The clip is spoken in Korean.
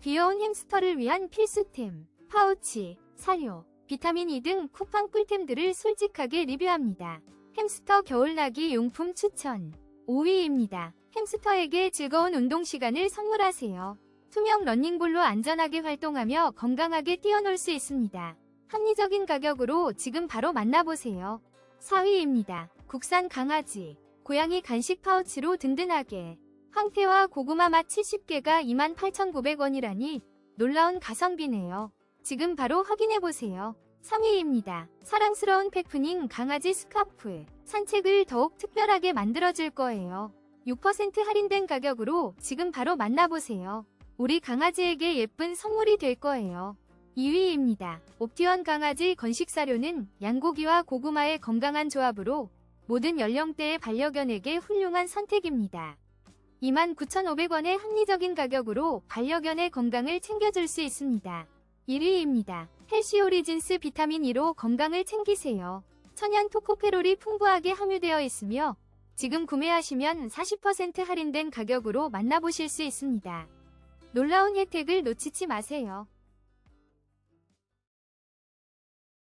귀여운 햄스터를 위한 필수템, 파우치, 사료, 비타민 E 등 쿠팡 꿀템들을 솔직하게 리뷰합니다. 햄스터 겨울나기 용품 추천 5위입니다. 햄스터에게 즐거운 운동 시간을 선물하세요. 투명 러닝볼로 안전하게 활동하며 건강하게 뛰어놀 수 있습니다. 합리적인 가격으로 지금 바로 만나보세요. 4위입니다. 국산 강아지, 고양이 간식 파우치로 든든하게. 황태와 고구마 맛 70개가 28,900원이라니 놀라운 가성비네요. 지금 바로 확인해보세요. 3위입니다. 사랑스러운 패프닝 강아지 스카프. 산책을 더욱 특별하게 만들어줄 거예요. 6% 할인된 가격으로 지금 바로 만나보세요. 우리 강아지에게 예쁜 선물이 될 거예요. 2위입니다. 옵티원 강아지 건식사료는 양고기와 고구마의 건강한 조합으로 모든 연령대의 반려견에게 훌륭한 선택입니다. 29,500원의 합리적인 가격으로 반려견의 건강을 챙겨줄 수 있습니다. 1위입니다. 헬시 오리진스 비타민 E로 건강을 챙기세요. 천연 토코페롤이 풍부하게 함유되어 있으며 지금 구매하시면 40% 할인된 가격으로 만나보실 수 있습니다. 놀라운 혜택을 놓치지 마세요.